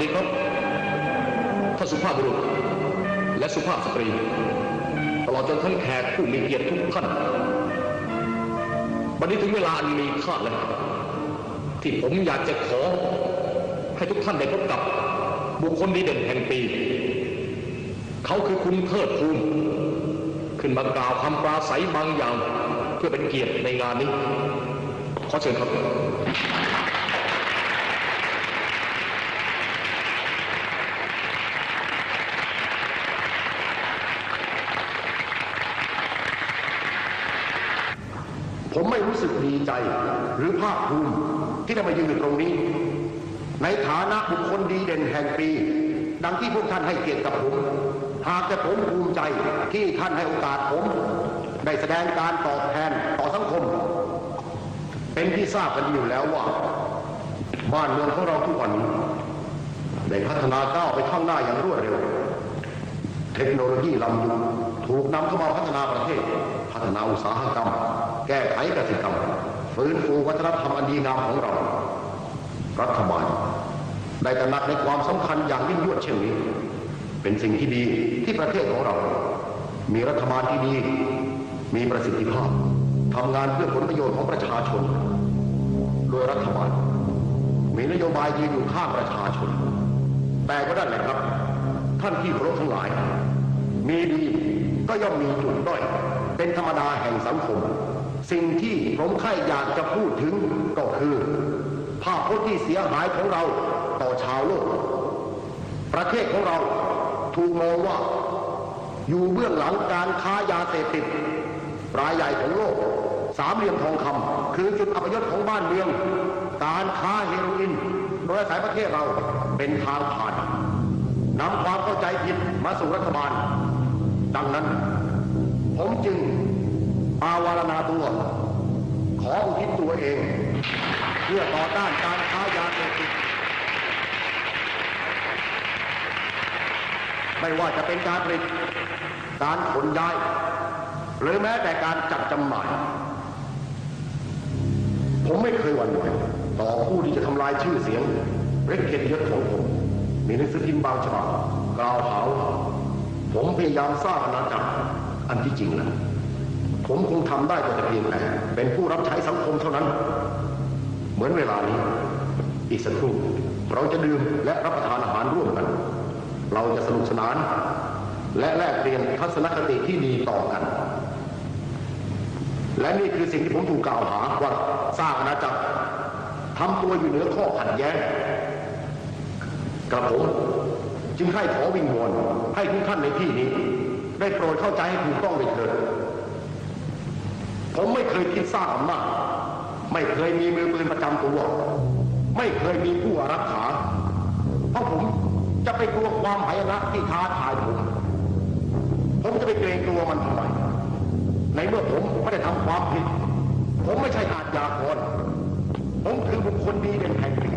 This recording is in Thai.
ดีครับท่านสุภาพบุรุษ และสุภาพสตรี ตลอดจนท่านแขกผู้มีเกียรติทุกท่านวันนี้ถึงเวลาอันมีค่าแล้วที่ผมอยากจะขอ ให้ทุกท่านได้พบกับ บุคคลดีเด่นแห่งปี เขาคือคุณเทิดภูมิขึ้นมากล่าวคำปราศัยบางอย่าง เพื่อเป็นเกียรติในงานนี้ ขอเชิญครับ ผมไม่รู้สึกดีใจหรือภาคภูมิที่ได้มายืนอยู่ตรงนี้ ในฐานะบุคคลดีเด่นแห่งปี ดังที่พวกท่านให้เกียรติกับผม หากแต่ผมภูมิใจที่ท่านให้โอกาสผม ได้แสดงการตอบแทนต่อสังคม เป็นที่ทราบกันอยู่แล้วว่า บ้านเมืองของเราทุกวันนี้ได้พัฒนาก้าวไปข้างหน้าอย่างรวดเร็ว เทคโนโลยีล้ำยุคถูกนำเข้ามาพัฒนาประเทศ พัฒนาอุตสาหกรรม แก้ไขกษตรกรรมฟื้นฟูวัฒนธรรมอันดีงามของเรา รัฐบาลได้ตระหนักในความสำคัญอย่างยิ่งยวดเช่นนี้ เป็นสิ่งที่ดีที่ประเทศของเรา มีรัฐบาลที่ดี มีประสิทธิภาพทำงานเพื่อผลประโยชน์ของประชาชน โดยรัฐบาล มีนโยบายยืนอยู่ข้างประชาชน แต่ก็ได้แหละครับ ท่านที่เคารพทั้งหลาย มีดีก็ย่อมมีจุดด้อยเป็นธรรมดาแห่งสังคม สิ่งที่ผมใครอยากจะพูดถึงก็คือ ภาพพจน์ที่เสียหายของเราต่อชาวโลก ประเทศของเราถูกมองว่า อยู่เบื้องหลังการค้ายาเสพติดรายใหญ่ของโลก สามเหลี่ยมทองคำคือจุดอัปยศของบ้านเมือง การค้าเฮโรอีนโดยอาศัยประเทศเราเป็นทางผ่านนำความเข้าใจผิดมาสู่รัฐบาล ดังนั้น ผมจึง อาวารณาตัว ขออุทิศตัวเอง เพื่อต่อต้านการค้ายาเสพติดไม่ว่าจะเป็นการผลิตการขนย้ายหรือแม้แต่การจัดจำหน่าย ผมไม่เคยหวั่นไหวต่อผู้ที่จะทำลายชื่อเสียงเรกเกียรติยศของผมมีหนังสือพิมพ์บางฉบับกล่าวหาผมพยายามสร้างอาณาจักรอันที่จริงนะ ผมคงทำได้ก็แต่เพียงแต่เป็นผู้รับใช้สังคมเท่านั้น เหมือนเวลานี้ อีกสักครู่เราจะดื่มและรับประทานอาหารร่วมกัน เราจะสนุกสนาน และแลกเปลี่ยนทัศนคติที่ดีต่อกัน และนี่คือสิ่งที่ผมถูกกล่าวหาว่าสร้างอาณาจักรทำตัวอยู่เหนือข้อขัดแย้งกระผมจึงให้ขอวิงวอนให้ทุกท่านในที่นี้ ได้โปรดเข้าใจให้ถูกต้องเลยเถิด เคยคิดสร้างอำนาจไม่เคยมีมือปืนประจำตัว ไม่เคยมีผู้อารักขา เพราะผมจะไปกลัวความหายนะที่ท้าทายผมผมจะไปเกรงกลัวมันทำไมในเมื่อผมไม่ได้ทำความผิด ผมไม่ใช่อาชญากรผมคือบุคคลดีเป็นแห่งปี